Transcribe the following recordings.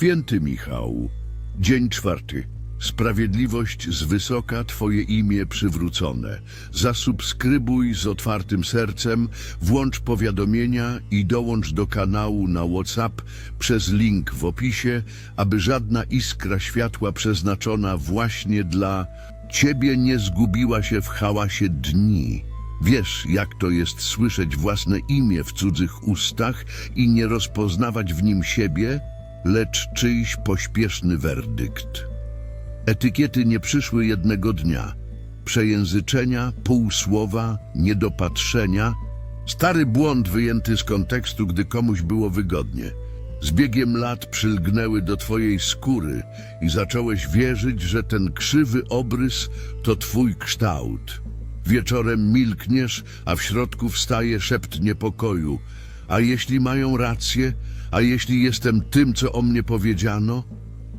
Święty Michał, dzień czwarty. Sprawiedliwość z wysoka, Twoje imię przywrócone. Zasubskrybuj z otwartym sercem, włącz powiadomienia i dołącz do kanału na WhatsApp przez link w opisie, aby żadna iskra światła przeznaczona właśnie dla Ciebie nie zgubiła się w hałasie dni. Wiesz, jak to jest słyszeć własne imię w cudzych ustach i nie rozpoznawać w nim siebie, lecz czyjś pośpieszny werdykt. Etykiety nie przyszły jednego dnia. Przejęzyczenia, półsłowa, niedopatrzenia. Stary błąd wyjęty z kontekstu, gdy komuś było wygodnie. Z biegiem lat przylgnęły do twojej skóry i zacząłeś wierzyć, że ten krzywy obrys to twój kształt. Wieczorem milkniesz, a w środku wstaje szept niepokoju. A jeśli mają rację? A jeśli jestem tym, co o mnie powiedziano?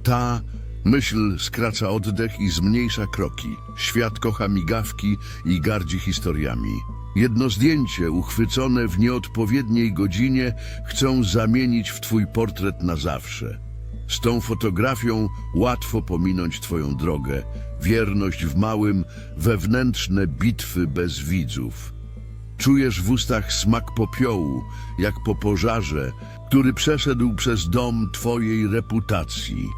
Ta myśl skraca oddech i zmniejsza kroki. Świat kocha migawki i gardzi historiami. Jedno zdjęcie uchwycone w nieodpowiedniej godzinie chcą zamienić w twój portret na zawsze. Z tą fotografią łatwo pominąć twoją drogę, wierność w małym, wewnętrzne bitwy bez widzów. Czujesz w ustach smak popiołu, jak po pożarze, który przeszedł przez dom twojej reputacji.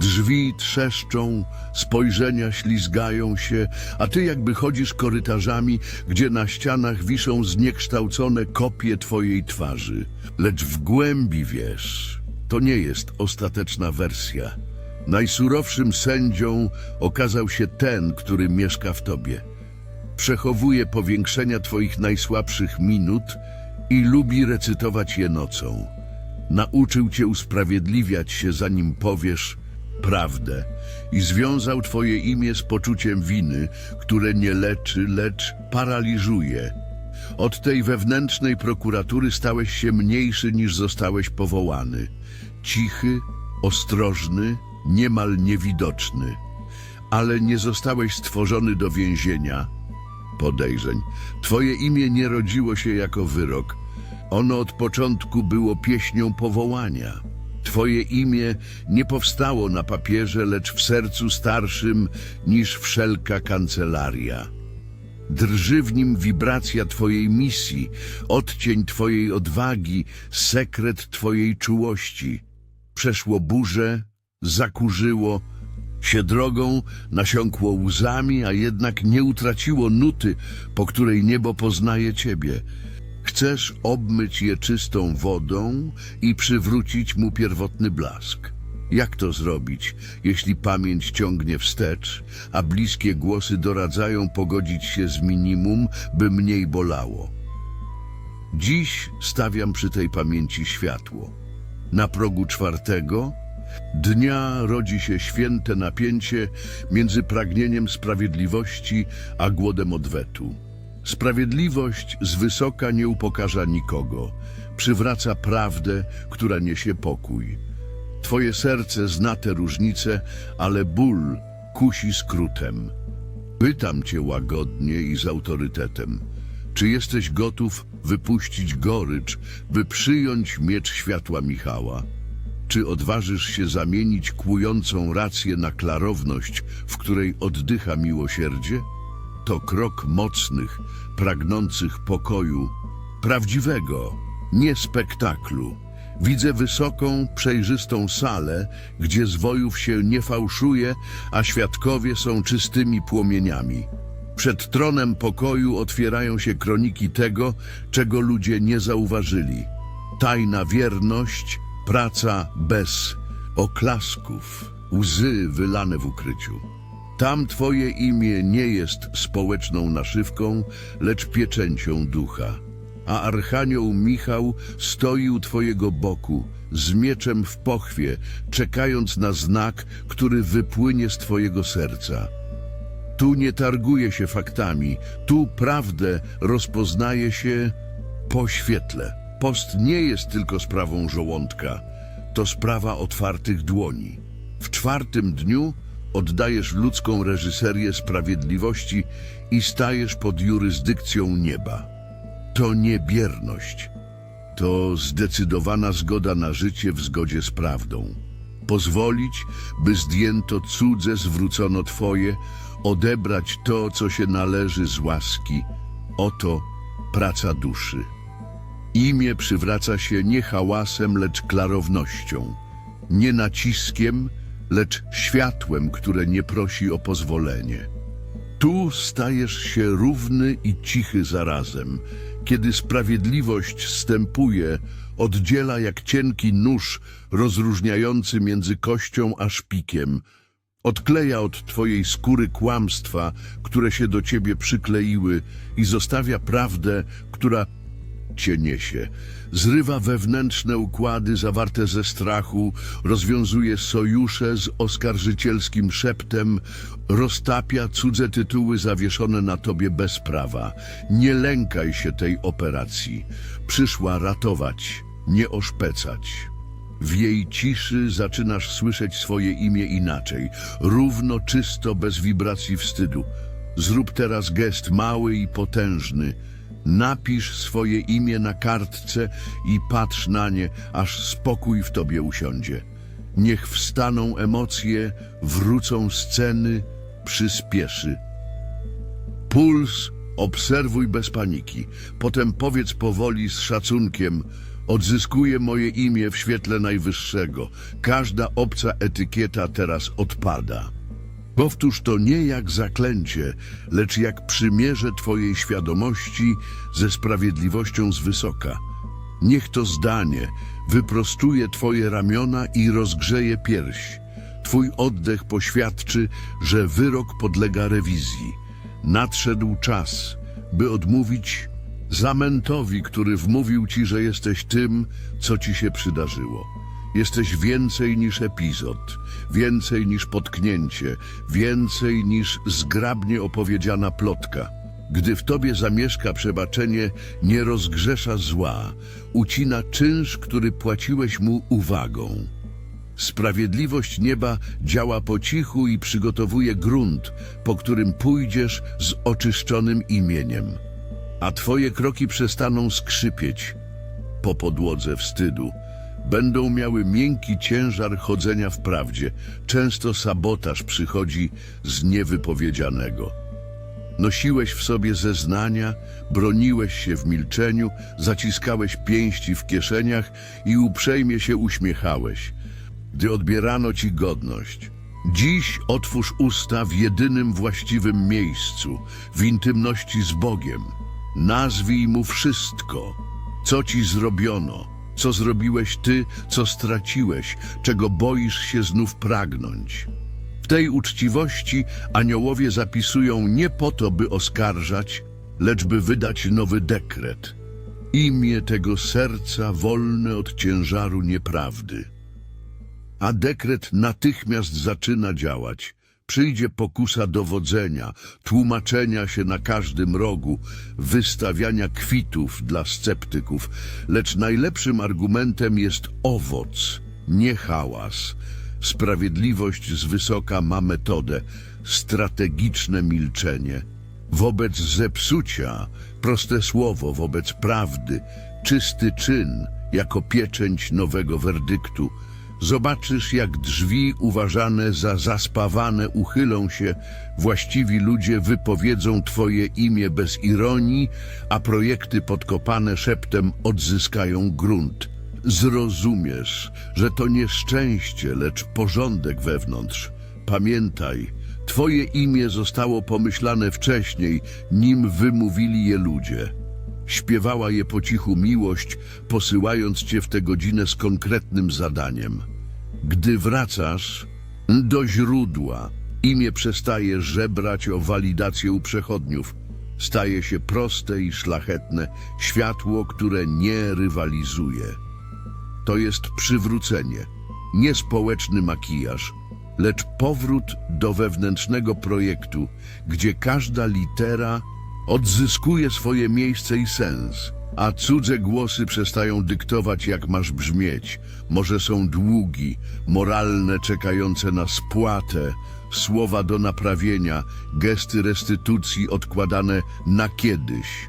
Drzwi trzeszczą, spojrzenia ślizgają się, a ty jakby chodzisz korytarzami, gdzie na ścianach wiszą zniekształcone kopie twojej twarzy. Lecz w głębi wiesz, to nie jest ostateczna wersja. Najsurowszym sędzią okazał się ten, który mieszka w tobie przechowuje powiększenia Twoich najsłabszych minut i lubi recytować je nocą. Nauczył Cię usprawiedliwiać się, zanim powiesz prawdę i związał Twoje imię z poczuciem winy, które nie leczy, lecz paraliżuje. Od tej wewnętrznej prokuratury stałeś się mniejszy niż zostałeś powołany. Cichy, ostrożny, niemal niewidoczny. Ale nie zostałeś stworzony do więzienia, podejrzeń. Twoje imię nie rodziło się jako wyrok. Ono od początku było pieśnią powołania. Twoje imię nie powstało na papierze, lecz w sercu starszym niż wszelka kancelaria. Drży w nim wibracja Twojej misji, odcień Twojej odwagi, sekret Twojej czułości. Przeszło burze, zakurzyło, się drogą, nasiąkło łzami, a jednak nie utraciło nuty, po której niebo poznaje Ciebie. Chcesz obmyć je czystą wodą i przywrócić mu pierwotny blask. Jak to zrobić, jeśli pamięć ciągnie wstecz, a bliskie głosy doradzają pogodzić się z minimum, by mniej bolało? Dziś stawiam przy tej pamięci światło. Na progu czwartego dnia rodzi się święte napięcie między pragnieniem sprawiedliwości a głodem odwetu. Sprawiedliwość z wysoka nie upokarza nikogo, przywraca prawdę, która niesie pokój. Twoje serce zna te różnice, ale ból kusi skrótem. Pytam cię łagodnie i z autorytetem. Czy jesteś gotów wypuścić gorycz, by przyjąć miecz światła Michała? Czy odważysz się zamienić kłującą rację na klarowność, w której oddycha miłosierdzie? To krok mocnych, pragnących pokoju, prawdziwego, nie spektaklu. Widzę wysoką, przejrzystą salę, gdzie zwojów się nie fałszuje, a świadkowie są czystymi płomieniami. Przed tronem pokoju otwierają się kroniki tego, czego ludzie nie zauważyli. Tajna wierność, praca bez oklasków, łzy wylane w ukryciu. Tam Twoje imię nie jest społeczną naszywką, lecz pieczęcią ducha. A Archanioł Michał stoi u Twojego boku, z mieczem w pochwie, czekając na znak, który wypłynie z Twojego serca. Tu nie targuje się faktami, tu prawdę rozpoznaje się po świetle. Post nie jest tylko sprawą żołądka, to sprawa otwartych dłoni. W czwartym dniu oddajesz ludzką reżyserię sprawiedliwości i stajesz pod jurysdykcją nieba. To nie bierność, to zdecydowana zgoda na życie w zgodzie z prawdą. pozwolić, by zdjęto cudze, zwrócono Twoje, odebrać to, co się należy z łaski. Oto praca duszy. Imię przywraca się nie hałasem, lecz klarownością, nie naciskiem, lecz światłem, które nie prosi o pozwolenie. Tu stajesz się równy i cichy zarazem, kiedy sprawiedliwość stępuje, oddziela jak cienki nóż rozróżniający między kością a szpikiem. Odkleja od twojej skóry kłamstwa, które się do ciebie przykleiły i zostawia prawdę, która cię niesie. Zrywa wewnętrzne układy zawarte ze strachu, rozwiązuje sojusze z oskarżycielskim szeptem, roztapia cudze tytuły zawieszone na tobie bez prawa. Nie lękaj się tej operacji. Przyszła ratować, nie oszpecać. W jej ciszy zaczynasz słyszeć swoje imię inaczej, równo, czysto, bez wibracji wstydu. Zrób teraz gest mały i potężny. Napisz swoje imię na kartce i patrz na nie, aż spokój w tobie usiądzie. Niech wstaną emocje, wrócą sceny, przyspieszy. Puls obserwuj bez paniki. Potem powiedz powoli z szacunkiem: Odzyskuję moje imię w świetle najwyższego. Każda obca etykieta teraz odpada. Powtórz to nie jak zaklęcie, lecz jak przymierze Twojej świadomości ze sprawiedliwością z wysoka. Niech to zdanie wyprostuje Twoje ramiona i rozgrzeje pierś. Twój oddech poświadczy, że wyrok podlega rewizji. Nadszedł czas, by odmówić zamętowi, który wmówił Ci, że jesteś tym, co Ci się przydarzyło. Jesteś więcej niż epizod, więcej niż potknięcie, więcej niż zgrabnie opowiedziana plotka. Gdy w tobie zamieszka przebaczenie, nie rozgrzesza zła, ucina czynsz, który płaciłeś mu uwagą. Sprawiedliwość nieba działa po cichu i przygotowuje grunt, po którym pójdziesz z oczyszczonym imieniem. A twoje kroki przestaną skrzypieć po podłodze wstydu. Będą miały miękki ciężar chodzenia w prawdzie. Często sabotaż przychodzi z niewypowiedzianego. Nosiłeś w sobie zeznania, broniłeś się w milczeniu, zaciskałeś pięści w kieszeniach i uprzejmie się uśmiechałeś, gdy odbierano ci godność. Dziś otwórz usta w jedynym właściwym miejscu, w intymności z Bogiem. Nazwij mu wszystko, co ci zrobiono, co zrobiłeś ty, co straciłeś, czego boisz się znów pragnąć. W tej uczciwości aniołowie zapisują nie po to, by oskarżać, lecz by wydać nowy dekret. Imię tego serca wolne od ciężaru nieprawdy. A dekret natychmiast zaczyna działać. Przyjdzie pokusa dowodzenia, tłumaczenia się na każdym rogu, wystawiania kwitów dla sceptyków, lecz najlepszym argumentem jest owoc, nie hałas. Sprawiedliwość z wysoka ma metodę, strategiczne milczenie. Wobec zepsucia, proste słowo wobec prawdy, czysty czyn jako pieczęć nowego werdyktu. Zobaczysz, jak drzwi uważane za zaspawane uchylą się, właściwi ludzie wypowiedzą Twoje imię bez ironii, a projekty podkopane szeptem odzyskają grunt. Zrozumiesz, że to nie szczęście, lecz porządek wewnątrz. Pamiętaj, Twoje imię zostało pomyślane wcześniej, nim wymówili je ludzie. Śpiewała je po cichu miłość, posyłając cię w tę godzinę z konkretnym zadaniem. Gdy wracasz do źródła, imię przestaje żebrać o walidację u przechodniów. Staje się proste i szlachetne, światło, które nie rywalizuje. To jest przywrócenie, nie społeczny makijaż, lecz powrót do wewnętrznego projektu, gdzie każda litera odzyskuje swoje miejsce i sens, a cudze głosy przestają dyktować, jak masz brzmieć. Może są długi, moralne, czekające na spłatę, słowa do naprawienia, gesty restytucji odkładane na kiedyś.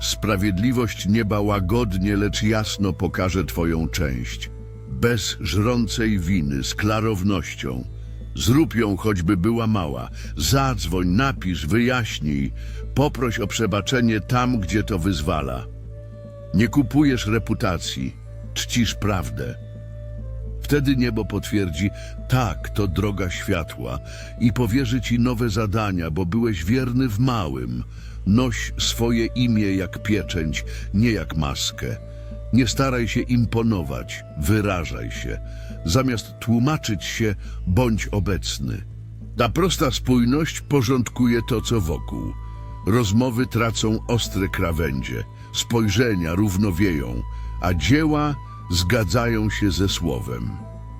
Sprawiedliwość nieba łagodnie, lecz jasno pokaże Twoją część. bez żrącej winy, z klarownością. Zrób ją, choćby była mała. Zadzwoń, napisz, wyjaśnij. Poproś o przebaczenie tam, gdzie to wyzwala. Nie kupujesz reputacji, czcisz prawdę. Wtedy niebo potwierdzi, tak, to droga światła i powierzy ci nowe zadania, bo byłeś wierny w małym. Noś swoje imię jak pieczęć, nie jak maskę. Nie staraj się imponować, wyrażaj się. Zamiast tłumaczyć się, bądź obecny. Ta prosta spójność porządkuje to, co wokół. Rozmowy tracą ostre krawędzie, spojrzenia równowieją, a dzieła zgadzają się ze słowem.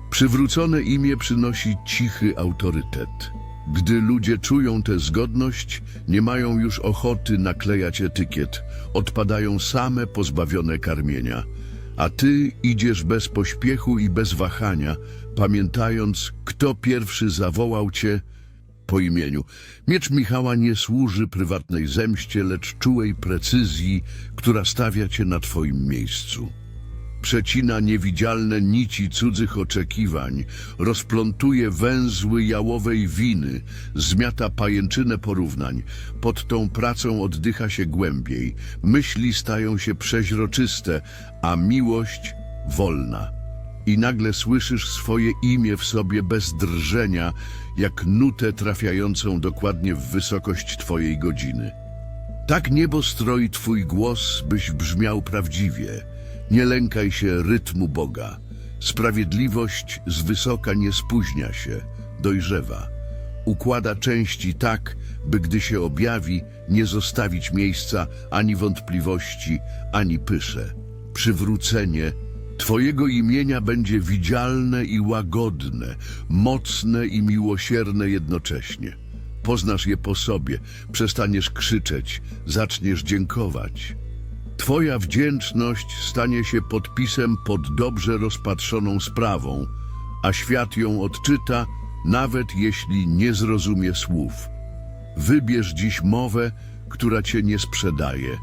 Przywrócone imię przynosi cichy autorytet. Gdy ludzie czują tę zgodność, nie mają już ochoty naklejać etykiet, odpadają same pozbawione karmienia. A ty idziesz bez pośpiechu i bez wahania, pamiętając, kto pierwszy zawołał cię po imieniu. Miecz Michała nie służy prywatnej zemście, lecz czułej precyzji, która stawia cię na twoim miejscu. Przecina niewidzialne nici cudzych oczekiwań, rozplątuje węzły jałowej winy, zmiata pajęczynę porównań. Pod tą pracą oddycha się głębiej, myśli stają się przeźroczyste, a miłość wolna. I nagle słyszysz swoje imię w sobie bez drżenia, jak nutę trafiającą dokładnie w wysokość twojej godziny. Tak niebo stroi twój głos, byś brzmiał prawdziwie. Nie lękaj się rytmu Boga. Sprawiedliwość z wysoka nie spóźnia się, dojrzewa. Układa części tak, by gdy się objawi, nie zostawić miejsca ani wątpliwości, ani pysze. Przywrócenie Twojego imienia będzie widzialne i łagodne, mocne i miłosierne jednocześnie. Poznasz je po sobie, przestaniesz krzyczeć, zaczniesz dziękować. Twoja wdzięczność stanie się podpisem pod dobrze rozpatrzoną sprawą, a świat ją odczyta, nawet jeśli nie zrozumie słów. Wybierz dziś mowę, która cię nie sprzedaje.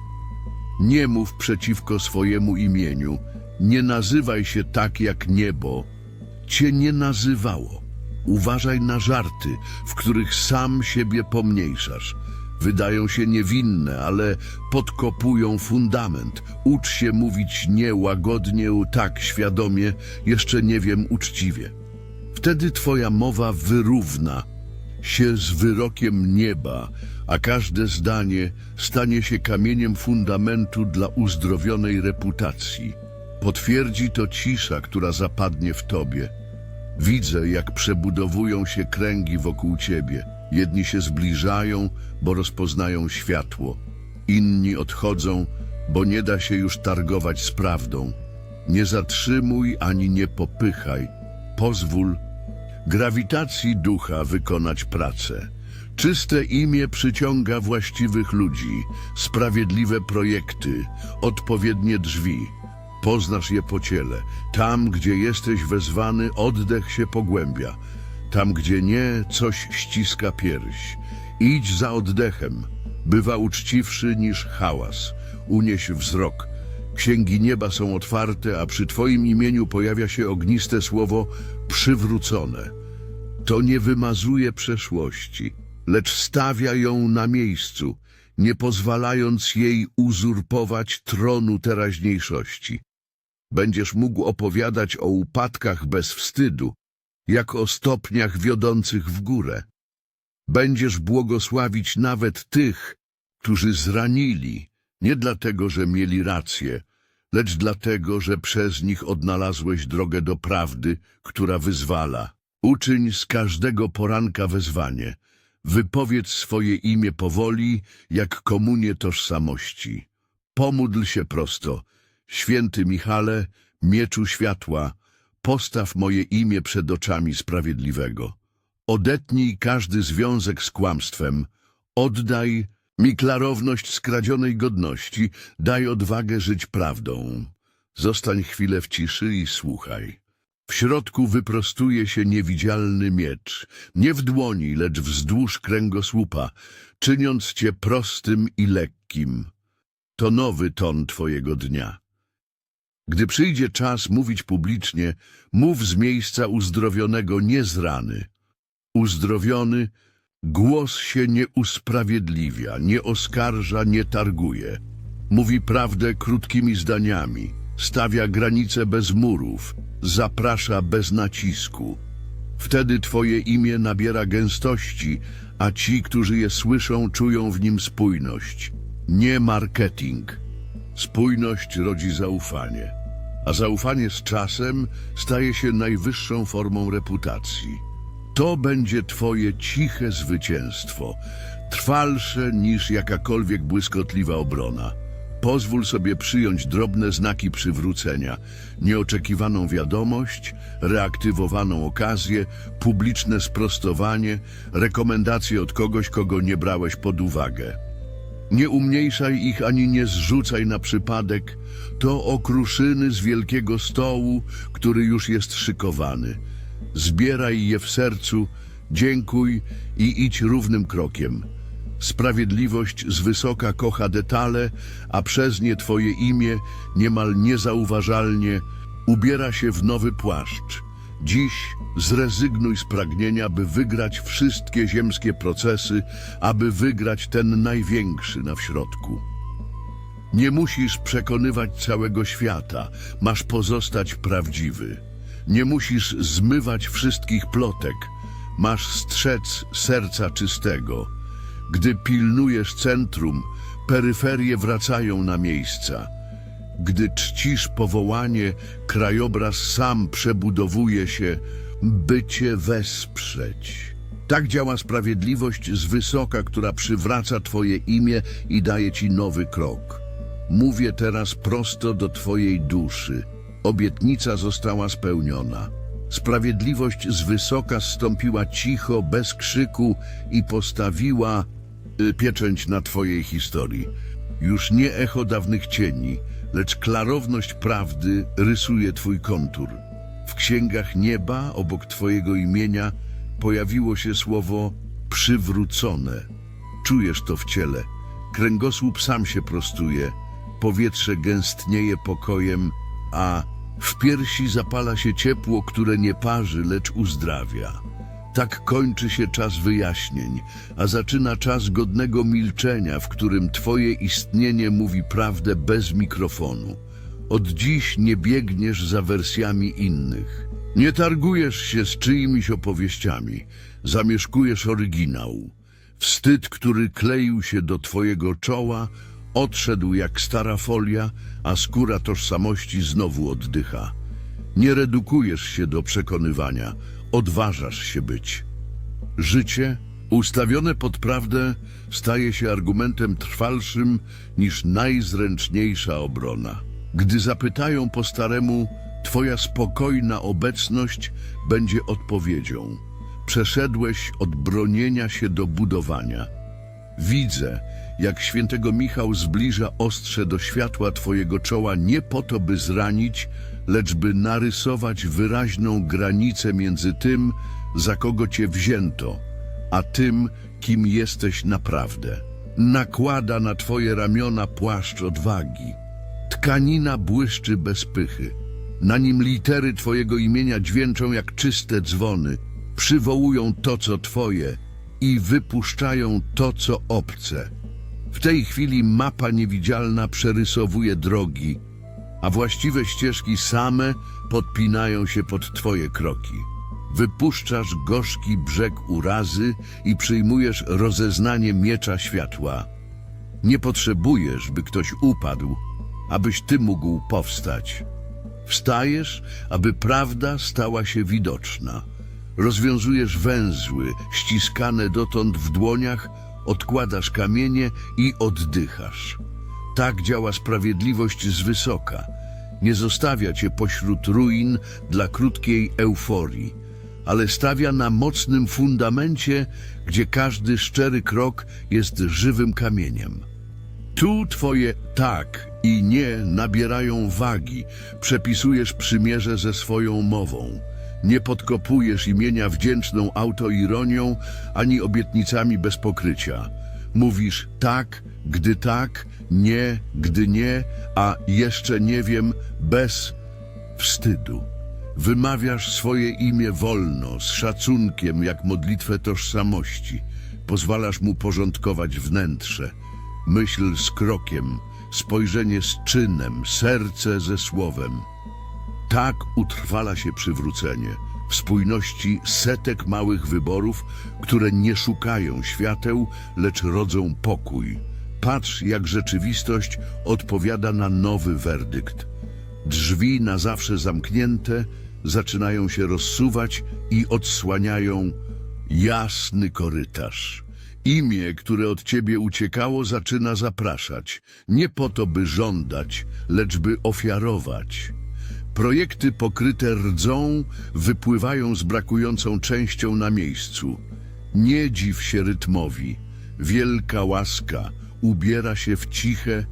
Nie mów przeciwko swojemu imieniu, nie nazywaj się tak jak niebo. Cię nie nazywało. Uważaj na żarty, w których sam siebie pomniejszasz. Wydają się niewinne, ale podkopują fundament. Ucz się mówić nie łagodnie, tak świadomie, jeszcze nie wiem uczciwie. Wtedy twoja mowa wyrówna się z wyrokiem nieba, a każde zdanie stanie się kamieniem fundamentu dla uzdrowionej reputacji. Potwierdzi to cisza, która zapadnie w tobie. Widzę, jak przebudowują się kręgi wokół ciebie. Jedni się zbliżają, bo rozpoznają światło. Inni odchodzą, bo nie da się już targować z prawdą. Nie zatrzymuj ani nie popychaj. Pozwól grawitacji ducha wykonać pracę. Czyste imię przyciąga właściwych ludzi, sprawiedliwe projekty, odpowiednie drzwi. Poznasz je po ciele. Tam, gdzie jesteś wezwany, oddech się pogłębia. Tam, gdzie nie, coś ściska pierś. Idź za oddechem. Bywa uczciwszy niż hałas. Unieś wzrok. Księgi nieba są otwarte, a przy Twoim imieniu pojawia się ogniste słowo przywrócone. To nie wymazuje przeszłości, lecz stawia ją na miejscu, nie pozwalając jej uzurpować tronu teraźniejszości. Będziesz mógł opowiadać o upadkach bez wstydu, jak o stopniach wiodących w górę. Będziesz błogosławić nawet tych, którzy zranili, nie dlatego, że mieli rację, lecz dlatego, że przez nich odnalazłeś drogę do prawdy, która wyzwala. Uczyń z każdego poranka wezwanie. Wypowiedz swoje imię powoli, jak komunię tożsamości. Pomódl się prosto. Święty Michale, mieczu światła, postaw moje imię przed oczami sprawiedliwego. Odetnij każdy związek z kłamstwem. Oddaj mi klarowność skradzionej godności. Daj odwagę żyć prawdą. Zostań chwilę w ciszy i słuchaj. W środku wyprostuje się niewidzialny miecz, nie w dłoni, lecz wzdłuż kręgosłupa, czyniąc cię prostym i lekkim. To nowy ton twojego dnia. Gdy przyjdzie czas mówić publicznie, mów z miejsca uzdrowionego, nie z rany. Uzdrowiony, głos się nie usprawiedliwia, nie oskarża, nie targuje. Mówi prawdę krótkimi zdaniami, stawia granice bez murów, zaprasza bez nacisku. Wtedy Twoje imię nabiera gęstości, a ci, którzy je słyszą, czują w nim spójność. Nie marketing. Spójność rodzi zaufanie, a zaufanie z czasem staje się najwyższą formą reputacji. To będzie Twoje ciche zwycięstwo, trwalsze niż jakakolwiek błyskotliwa obrona. Pozwól sobie przyjąć drobne znaki przywrócenia, nieoczekiwaną wiadomość, reaktywowaną okazję, publiczne sprostowanie, rekomendacje od kogoś, kogo nie brałeś pod uwagę. Nie umniejszaj ich ani nie zrzucaj na przypadek. To okruszyny z wielkiego stołu, który już jest szykowany. Zbieraj je w sercu, dziękuj i idź równym krokiem. Sprawiedliwość z wysoka kocha detale, a przez nie Twoje imię niemal niezauważalnie ubiera się w nowy płaszcz. Dziś zrezygnuj z pragnienia, by wygrać wszystkie ziemskie procesy, aby wygrać ten największy na wśrodku. Nie musisz przekonywać całego świata, masz pozostać prawdziwy. Nie musisz zmywać wszystkich plotek, masz strzec serca czystego. Gdy pilnujesz centrum, peryferie wracają na miejsca. Gdy czcisz powołanie, krajobraz sam przebudowuje się, by cię wesprzeć. Tak działa sprawiedliwość z wysoka, która przywraca twoje imię i daje ci nowy krok. Mówię teraz prosto do twojej duszy. Obietnica została spełniona. Sprawiedliwość z wysoka zstąpiła cicho, bez krzyku i postawiła y, pieczęć na twojej historii. Już nie echo dawnych cieni, lecz klarowność prawdy rysuje twój kontur. W księgach nieba, obok twojego imienia, pojawiło się słowo przywrócone. Czujesz to w ciele. Kręgosłup sam się prostuje, powietrze gęstnieje pokojem, a w piersi zapala się ciepło, które nie parzy, lecz uzdrawia. Tak kończy się czas wyjaśnień, a zaczyna czas godnego milczenia, w którym Twoje istnienie mówi prawdę bez mikrofonu. Od dziś nie biegniesz za wersjami innych. Nie targujesz się z czyimiś opowieściami, zamieszkujesz oryginał. Wstyd, który kleił się do Twojego czoła, odszedł jak stara folia, a skóra tożsamości znowu oddycha. Nie redukujesz się do przekonywania, odważasz się być. Życie, ustawione pod prawdę, staje się argumentem trwalszym niż najzręczniejsza obrona. Gdy zapytają po staremu, Twoja spokojna obecność będzie odpowiedzią. Przeszedłeś od bronienia się do budowania. Widzę, jak świętego Michał zbliża ostrze do światła Twojego czoła nie po to, by zranić, lecz by narysować wyraźną granicę między tym, za kogo Cię wzięto, a tym, kim jesteś naprawdę. Nakłada na Twoje ramiona płaszcz odwagi. Tkanina błyszczy bez pychy. Na nim litery Twojego imienia dźwięczą jak czyste dzwony, przywołują to, co Twoje i wypuszczają to, co obce. W tej chwili mapa niewidzialna przerysowuje drogi, a właściwe ścieżki same podpinają się pod Twoje kroki. Wypuszczasz gorzki brzeg urazy i przyjmujesz rozeznanie miecza światła. Nie potrzebujesz, by ktoś upadł, abyś Ty mógł powstać. Wstajesz, aby prawda stała się widoczna. Rozwiązujesz węzły, ściskane dotąd w dłoniach, odkładasz kamienie i oddychasz. Tak działa sprawiedliwość z wysoka. Nie zostawia cię pośród ruin dla krótkiej euforii, ale stawia na mocnym fundamencie, gdzie każdy szczery krok jest żywym kamieniem. Tu twoje tak i nie nabierają wagi, przepisujesz przymierze ze swoją mową. Nie podkopujesz imienia wdzięczną autoironią ani obietnicami bez pokrycia. Mówisz tak, gdy tak, nie, gdy nie, a jeszcze nie wiem, bez wstydu. Wymawiasz swoje imię wolno, z szacunkiem, jak modlitwę tożsamości. Pozwalasz mu porządkować wnętrze. Myśl z krokiem, spojrzenie z czynem, serce ze słowem. Tak utrwala się przywrócenie w spójności setek małych wyborów, które nie szukają świateł, lecz rodzą pokój. Patrz, jak rzeczywistość odpowiada na nowy werdykt. Drzwi na zawsze zamknięte zaczynają się rozsuwać i odsłaniają jasny korytarz. Imię, które od ciebie uciekało, zaczyna zapraszać. Nie po to, by żądać, lecz by ofiarować. Projekty pokryte rdzą wypływają z brakującą częścią na miejscu. Nie dziw się rytmowi. Wielka łaska ubiera się w ciche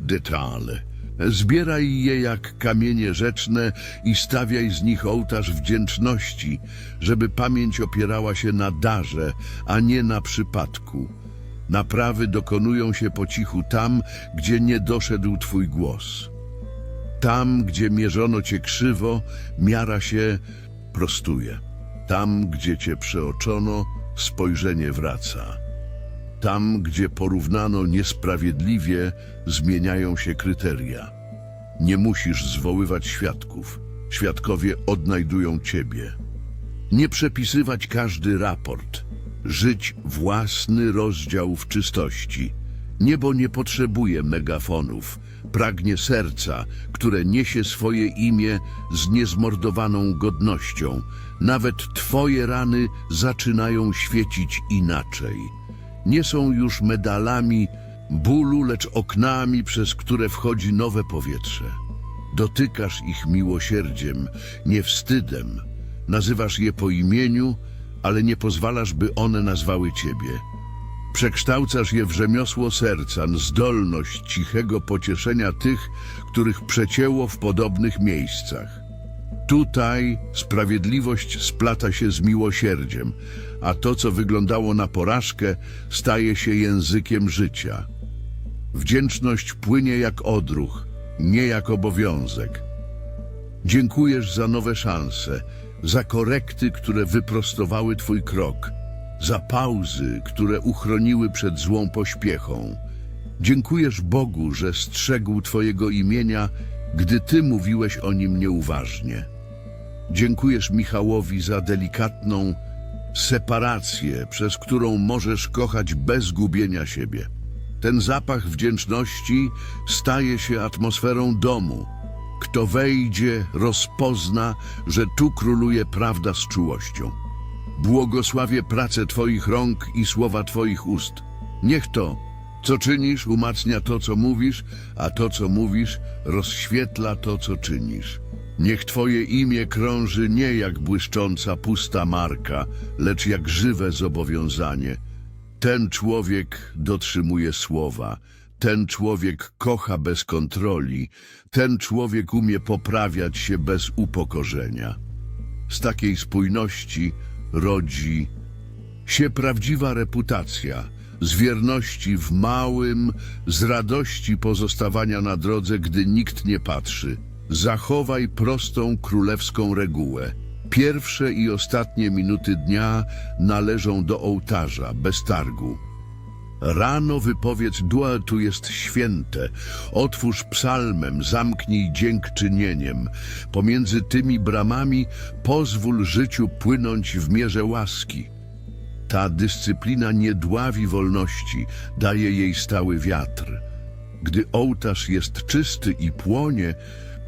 detale. Zbieraj je jak kamienie rzeczne i stawiaj z nich ołtarz wdzięczności, żeby pamięć opierała się na darze, a nie na przypadku. Naprawy dokonują się po cichu tam, gdzie nie doszedł twój głos. Tam, gdzie mierzono cię krzywo, miara się prostuje. Tam, gdzie cię przeoczono, spojrzenie wraca. Tam, gdzie porównano niesprawiedliwie, zmieniają się kryteria. Nie musisz zwoływać świadków. Świadkowie odnajdują ciebie. Nie przepisywać każdy raport. Żyć własny rozdział w czystości. Niebo nie potrzebuje megafonów. Pragnie serca, które niesie swoje imię z niezmordowaną godnością. Nawet twoje rany zaczynają świecić inaczej. Nie są już medalami bólu, lecz oknami, przez które wchodzi nowe powietrze. Dotykasz ich miłosierdziem, nie wstydem. Nazywasz je po imieniu, ale nie pozwalasz, by one nazwały ciebie. Przekształcasz je w rzemiosło serca, zdolność cichego pocieszenia tych, których przecięło w podobnych miejscach. Tutaj sprawiedliwość splata się z miłosierdziem, a to, co wyglądało na porażkę, staje się językiem życia. Wdzięczność płynie jak odruch, nie jak obowiązek. Dziękujesz za nowe szanse, za korekty, które wyprostowały twój krok, za pauzy, które uchroniły przed złą pośpiechą. Dziękujesz Bogu, że strzegł twojego imienia, gdy ty mówiłeś o nim nieuważnie. Dziękujesz Michałowi za delikatną separację, przez którą możesz kochać bez gubienia siebie. Ten zapach wdzięczności staje się atmosferą domu. Kto wejdzie, rozpozna, że tu króluje prawda z czułością. Błogosławię pracę Twoich rąk i słowa Twoich ust. Niech to, co czynisz, umacnia to, co mówisz, a to, co mówisz, rozświetla to, co czynisz. Niech Twoje imię krąży nie jak błyszcząca pusta marka, lecz jak żywe zobowiązanie. Ten człowiek dotrzymuje słowa, ten człowiek kocha bez kontroli, ten człowiek umie poprawiać się bez upokorzenia. Z takiej spójności rodzi się prawdziwa reputacja, z wierności w małym, z radości pozostawania na drodze, gdy nikt nie patrzy. Zachowaj prostą królewską regułę. Pierwsze i ostatnie minuty dnia należą do ołtarza, bez targu. Rano wypowiedz dua tu jest święte. Otwórz psalmem, zamknij dziękczynieniem. Pomiędzy tymi bramami pozwól życiu płynąć w mierze łaski. Ta dyscyplina nie dławi wolności, daje jej stały wiatr. Gdy ołtarz jest czysty i płonie,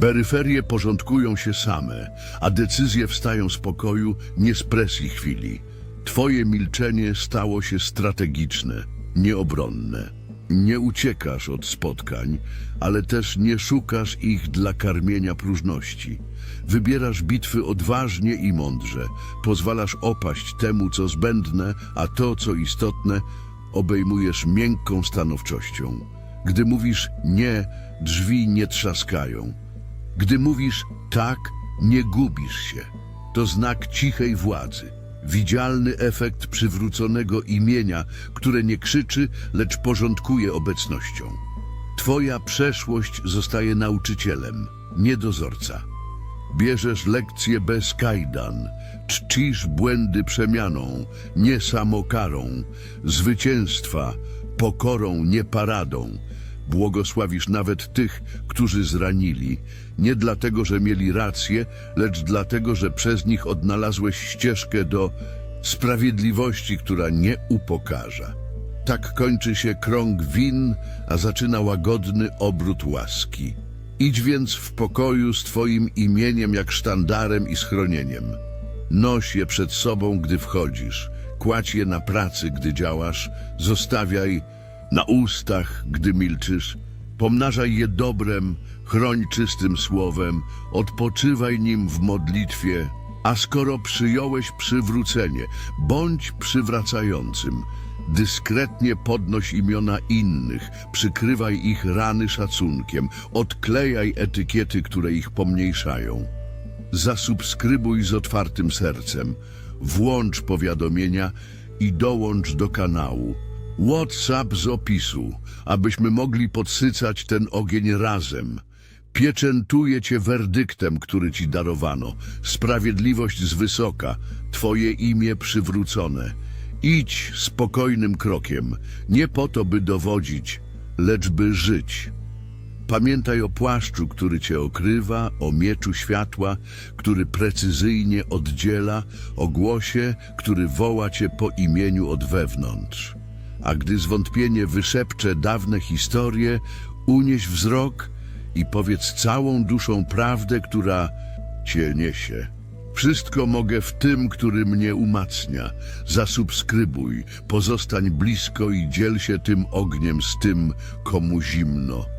peryferie porządkują się same, a decyzje wstają z pokoju nie z presji chwili. Twoje milczenie stało się strategiczne, nieobronne. Nie uciekasz od spotkań, ale też nie szukasz ich dla karmienia próżności. Wybierasz bitwy odważnie i mądrze, pozwalasz opaść temu, co zbędne, a to, co istotne, obejmujesz miękką stanowczością. Gdy mówisz nie, drzwi nie trzaskają. Gdy mówisz tak, nie gubisz się. To znak cichej władzy. Widzialny efekt przywróconego imienia, które nie krzyczy, lecz porządkuje obecnością. Twoja przeszłość zostaje nauczycielem, nie dozorca. Bierzesz lekcje bez kajdan, czcisz błędy przemianą, nie samokarą, zwycięstwa, pokorą, nie paradą. Błogosławisz nawet tych, którzy zranili, nie dlatego, że mieli rację, lecz dlatego, że przez nich odnalazłeś ścieżkę do sprawiedliwości, która nie upokarza. Tak kończy się krąg win, a zaczyna łagodny obrót łaski. Idź więc w pokoju z Twoim imieniem jak sztandarem i schronieniem. Noś je przed sobą, gdy wchodzisz, kładź je na pracy, gdy działasz, zostawiaj na ustach, gdy milczysz, pomnażaj je dobrem, chroń czystym słowem, odpoczywaj nim w modlitwie, a skoro przyjąłeś przywrócenie, bądź przywracającym, dyskretnie podnoś imiona innych, przykrywaj ich rany szacunkiem, odklejaj etykiety, które ich pomniejszają. Zasubskrybuj z otwartym sercem, włącz powiadomienia i dołącz do kanału. WhatsApp z opisu, abyśmy mogli podsycać ten ogień razem. Pieczętuję Cię werdyktem, który Ci darowano. Sprawiedliwość z wysoka, Twoje imię przywrócone. Idź spokojnym krokiem, nie po to, by dowodzić, lecz by żyć. Pamiętaj o płaszczu, który cię okrywa, o mieczu światła, który precyzyjnie oddziela, o głosie, który woła cię po imieniu od wewnątrz. A gdy zwątpienie wyszepcze dawne historie, unieś wzrok i powiedz całą duszą prawdę, która cię niesie. Wszystko mogę w tym, który mnie umacnia. Zasubskrybuj, pozostań blisko i dziel się tym ogniem z tym, komu zimno.